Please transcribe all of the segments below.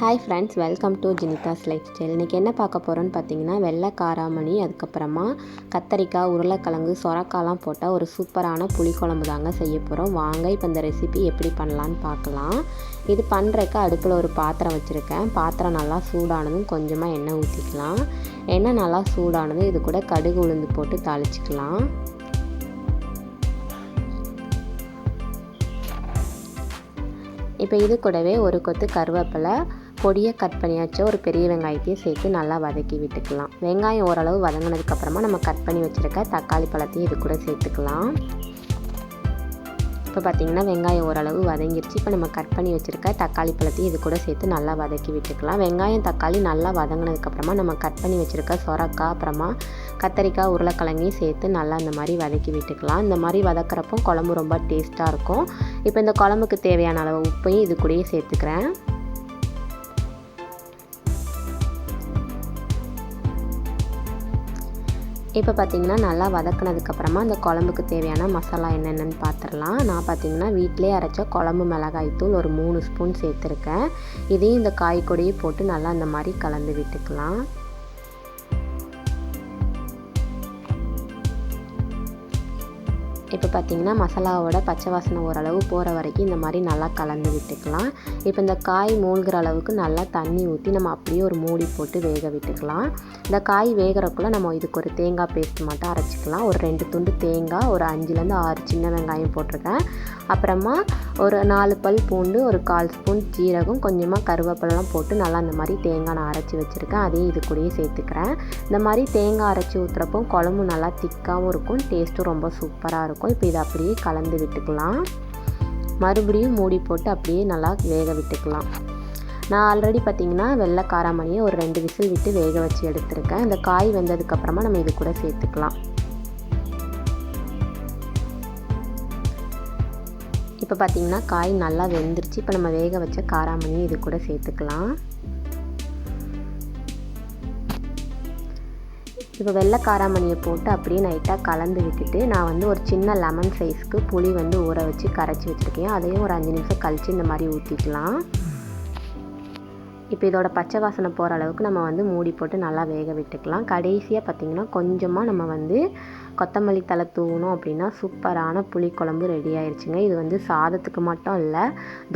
Hi friends welcome to Jinitha's life style இன்றைக்கி என்ன பார்க்க போகிறோன்னு பார்த்தீங்கன்னா வெள்ளை காராமணி அதுக்கப்புறமா கத்தரிக்காய் உருளைக்கிழங்கு சொரக்காலாம் போட்டால் ஒரு சூப்பரான புளிக்குழம்பு தாங்க செய்ய போகிறோம் வாங்க இப்போ இந்த ரெசிபி எப்படி பண்ணலான்னு பார்க்கலாம். இது பண்ணுறக்கு அடுப்பில் ஒரு பாத்திரம் வச்சுருக்கேன். பாத்திரம் நல்லா சூடானதும் கொஞ்சமாக எண்ணெய் ஊற்றிக்கலாம் எண்ணெய் நல்லா சூடானதும் இது கூட கடுகு உளுந்து போட்டு தாளிச்சிக்கலாம். இப்போ இது கூடவே ஒரு கொத்து கருவேப்பிலை பொடியை கட் பண்ணியாச்சு ஒரு பெரிய வெங்காயத்தையும் சேர்த்து நல்லா வதக்கி விட்டுக்கலாம். வெங்காயம் ஓரளவு வதங்கினதுக்கப்புறமா நம்ம கட் பண்ணி வச்சுருக்க தக்காளி பழத்தையும் இது கூட சேர்த்துக்கலாம். இப்போ பார்த்திங்கன்னா வெங்காயம் ஓரளவு வதங்கிருச்சு. இப்போ நம்ம கட் பண்ணி வச்சுருக்க தக்காளி பழத்தையும் இது கூட சேர்த்து நல்லா வதக்கி விட்டுக்கலாம். வெங்காயம் தக்காளி நல்லா வதங்கினதுக்கப்புறமா நம்ம கட் பண்ணி வச்சுருக்க சொரக்காய் அப்புறமா கத்தரிக்காய் உருளைக்கிழங்கையும் சேர்த்து நல்லா இந்த மாதிரி வதக்கி விட்டுக்கலாம். இந்த மாதிரி வதக்கிறப்போ குழம்பு ரொம்ப டேஸ்ட்டாக இருக்கும். இப்போ இந்த குழம்புக்கு தேவையான அளவு உப்பையும் இது கூடயே சேர்த்துக்கிறேன். இப்போ பார்த்திங்கன்னா நல்லா வதக்கினதுக்கப்புறமா அந்த குழம்புக்கு தேவையான மசாலா என்னென்னு பார்த்துடலாம். நான் பார்த்திங்கன்னா வீட்டிலே அரைச்ச குழம்பு மிளகாய் தூள் ஒரு மூணு ஸ்பூன் சேர்த்துருக்கேன். இதையும் இந்த காய் கொடியை போட்டு நல்லா அந்த மாதிரி கலந்து விட்டுக்கலாம். இப்போ பார்த்திங்கன்னா மசாலாவோட பச்சை வாசனை ஓரளவு போகிற வரைக்கும் இந்த மாதிரி நல்லா கலந்து விட்டுக்கலாம். இப்போ இந்த காய் மூழ்கிற அளவுக்கு நல்லா தண்ணி ஊற்றி நம்ம அப்படியே ஒரு மூடி போட்டு வேக விட்டுக்கலாம். இந்த காய் வேகிறக்குள்ளே நம்ம இதுக்கு ஒரு தேங்காய் பேஸ்ட் மட்டும் அரைச்சிக்கலாம். ஒரு ரெண்டு துண்டு தேங்காய் ஒரு அஞ்சுலேருந்து ஆறு சின்ன வெங்காயம் போட்டிருக்கேன். அப்புறமா ஒரு நாலு பல் பூண்டு ஒரு கால் ஸ்பூன் ஜீரகம் கொஞ்சமாக கருவேப்பிலாம் போட்டு நல்லா அந்த மாதிரி தேங்காய் நான் அரைச்சி வச்சுருக்கேன். அதையும் இது கூடயே சேர்த்துக்கிறேன். இந்த மாதிரி தேங்காய் அரைச்சி ஊற்றுறப்போ குழம்பு நல்லா திக்காகவும் இருக்கும் டேஸ்ட்டும் ரொம்ப சூப்பராக இருக்கும். இப்போ இதை அப்படியே கலந்து விட்டுக்கலாம். மறுபடியும் மூடி போட்டு அப்படியே நல்லா வேக விட்டுக்கலாம். நான் ஆல்ரெடி பார்த்திங்கன்னா வெள்ளை காராமணியை ஒரு ரெண்டு விசில் விட்டு வேக வச்சு எடுத்திருக்கேன். இந்த காய் வெந்ததுக்கப்புறமா நம்ம இது கூட சேர்த்துக்கலாம். இப்போ பார்த்திங்கன்னா காய் நல்லா வெந்துருச்சு. இப்போ நம்ம வேக வச்ச காராமணியை இது கூட சேர்த்துக்கலாம். இப்போ வெள்ளை காராமணியை போட்டு அப்படியே நைட்டாக கலந்து விட்டுட்டு நான் வந்து ஒரு சின்ன லெமன் சைஸ்க்கு புளி வந்து ஊற வச்சு கரைச்சி வச்சுருக்கேன். அதையும் ஒரு அஞ்சு நிமிஷம் கழித்து இந்த மாதிரி ஊற்றிக்கலாம் இப்போ இதோட பச்சை வாசனை போகிற அளவுக்கு நம்ம வந்து மூடி போட்டு நல்லா வேக விட்டுக்கலாம். கடைசியாக பார்த்திங்கன்னா கொஞ்சமாக நம்ம வந்து கொத்தமல்லி தலை தூவணும் அப்படின்னா சூப்பரான புளிக்குழம்பு ரெடி ஆயிடுச்சுங்க இது வந்து சாதத்துக்கு மட்டும் இல்லை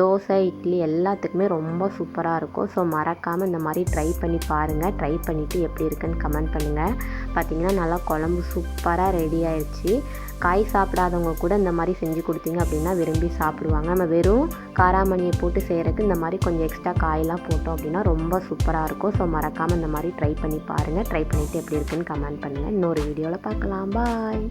தோசை இட்லி எல்லாத்துக்குமே ரொம்ப சூப்பராக இருக்கும். ஸோ மறக்காமல் இந்த மாதிரி ட்ரை பண்ணி பாருங்கள் ட்ரை பண்ணிவிட்டு எப்படி இருக்குன்னு கமெண்ட் பண்ணுங்கள் பார்த்திங்கன்னா நல்லா குழம்பு சூப்பராக ரெடி ஆயிடுச்சு காய் சாப்பிடாதவங்க கூட இந்த மாதிரி செஞ்சு கொடுத்தீங்க அப்படின்னா விரும்பி சாப்பிடுவாங்க. நம்ம வெறும் காராமணியை போட்டு செய்கிறதுக்கு இந்த மாதிரி கொஞ்சம் எக்ஸ்ட்ரா காயெல்லாம் போட்டோம் அப்படின்னா ரொம்ப சூப்பராக இருக்கும். ஸோ மறக்காமல் இந்த மாதிரி ட்ரை பண்ணி பாருங்கள் ட்ரை பண்ணிவிட்டு எப்படி இருக்குன்னு கமெண்ட் பண்ணுங்கள் இன்னொரு வீடியோவில் பார்க்கலாம். பாய்